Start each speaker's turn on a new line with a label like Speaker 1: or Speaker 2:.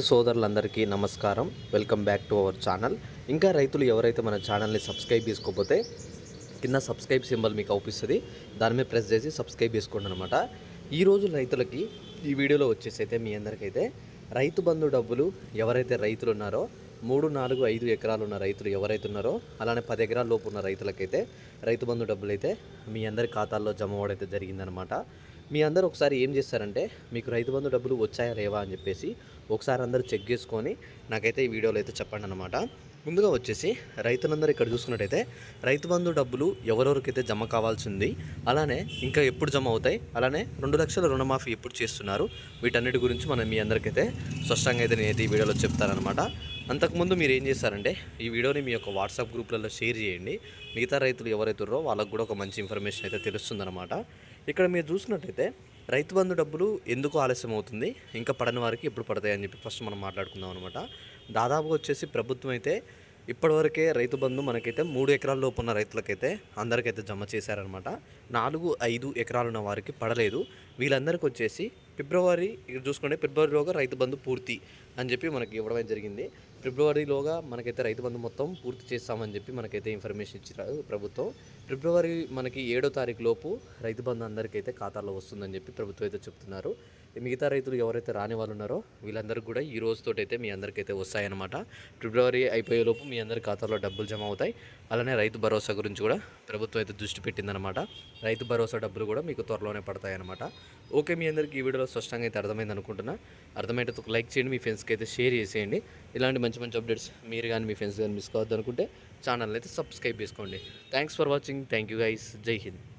Speaker 1: రైతు సోదరులందరికీ నమస్కారం. Welcome back to our channel. ఇంకా రైతులు ఎవరైతే మన ఛానల్ని సబ్స్క్రైబ్ చేసుకోకపోతే కింద సబ్స్క్రైబ్ సింబల్ మీకు అవుపిస్తుంది. దాని మీద ప్రెస్ చేసి సబ్స్క్రైబ్ చేసుకోండి అనమాట ఈరోజు రైతులకి ఈ వీడియోలో వచ్చేసి అయితే మీ అందరికైతే రైతు బంధు డబ్బులు ఎవరైతే రైతులు ఉన్నారో మూడు నాలుగు ఐదు ఎకరాలు ఉన్న రైతులు ఎవరైతే ఉన్నారో అలానే పది ఎకరాల లోపు ఉన్న రైతులకైతే రైతు బంధు డబ్బులు అయితే మీ అందరి ఖాతాల్లో జమ అవ్వడం జరిగిందనమాట మీ అందరూ ఒకసారి ఏం చేస్తారంటే మీకు రైతు బంధు డబ్బులు వచ్చాయా లేవా అని చెప్పేసి ఒకసారి అందరూ చెక్ చేసుకొని నాకైతే ఈ వీడియోలో అయితే చెప్పండి అనమాట ముందుగా వచ్చేసి రైతులందరూ ఇక్కడ చూసుకున్నట్టయితే రైతు బంధు డబ్బులు ఎవరెవరికైతే జమ కావాల్సింది అలానే ఇంకా ఎప్పుడు జమ అవుతాయి అలానే రెండు లక్షల రుణమాఫీ ఎప్పుడు చేస్తున్నారు వీటన్నిటి గురించి మనం మీ అందరికైతే స్పష్టంగా అయితే నేనైతే ఈ వీడియోలో చెప్తానమాట అంతకుముందు మీరు ఏం చేస్తారంటే ఈ వీడియోని మీ యొక్క వాట్సాప్ గ్రూప్లలో షేర్ చేయండి. మిగతా రైతులు ఎవరైతున్నారో వాళ్ళకు కూడా ఒక మంచి ఇన్ఫర్మేషన్ అయితే తెలుస్తుందన్నమాట. ఇక్కడ మీరు చూసినట్టయితే రైతు బంధు డబ్బులు ఎందుకు ఆలస్యం అవుతుంది ఇంకా పడని వారికి ఎప్పుడు పడతాయి అని చెప్పి ఫస్ట్ మనం మాట్లాడుకుందాం అనమాట దాదాపుగా వచ్చేసి ప్రభుత్వం అయితే ఇప్పటివరకే రైతు బంధు మనకైతే మూడు ఎకరాల లోపు ఉన్న రైతులకైతే అందరికైతే జమ చేశారనమాట నాలుగు ఐదు ఎకరాలు ఉన్న వారికి పడలేదు. వీళ్ళందరికీ వచ్చేసి ఫిబ్రవరి చూసుకుంటే ఫిబ్రవరిలోగా రైతు బంధు పూర్తి అని చెప్పి మనకి ఇవ్వడం జరిగింది. ఫిబ్రవరిలోగా మనకైతే రైతు బంధు మొత్తం పూర్తి చేస్తామని చెప్పి మనకైతే ఇన్ఫర్మేషన్ ఇచ్చారు ప్రభుత్వం. ఫిబ్రవరి మనకి ఏడో తారీఖు లోపు రైతు బంధు అందరికైతే ఖాతాలో వస్తుందని చెప్పి ప్రభుత్వం అయితే చెప్తున్నారు. మిగతా రైతులు ఎవరైతే రాని వాళ్ళు ఉన్నారో వీళ్ళందరికీ కూడా ఈ రోజుతోటైతే మీ అందరికైతే వస్తాయన్నమాట. ఫిబ్రవరి అయిపోయే లోపు మీ అందరి ఖాతాలో డబ్బులు జమ అవుతాయి. అలానే రైతు భరోసా గురించి కూడా ప్రభుత్వం అయితే దృష్టి పెట్టిందనమాట రైతు భరోసా డబ్బులు కూడా మీకు త్వరలోనే పడతాయన్నమాట. ఓకే మీ అందరికీ ఈ వీడియోలో స్పష్టంగా అయితే అర్థమైంది అనుకుంటున్నా. అర్థమైతే ఒక లైక్ చేయండి మీ ఫ్రెండ్స్కి అయితే షేర్ చేసేయండి. ఇలాంటి మంచి మంచి అప్డేట్స్ మీరు కానీ మీ ఫ్రెండ్స్ కానీ మిస్ కావద్దు అనుకుంటే ఛానల్ అయితే సబ్స్క్రైబ్ చేసుకోండి. Thanks for watching. Thank you guys. Jai Hind.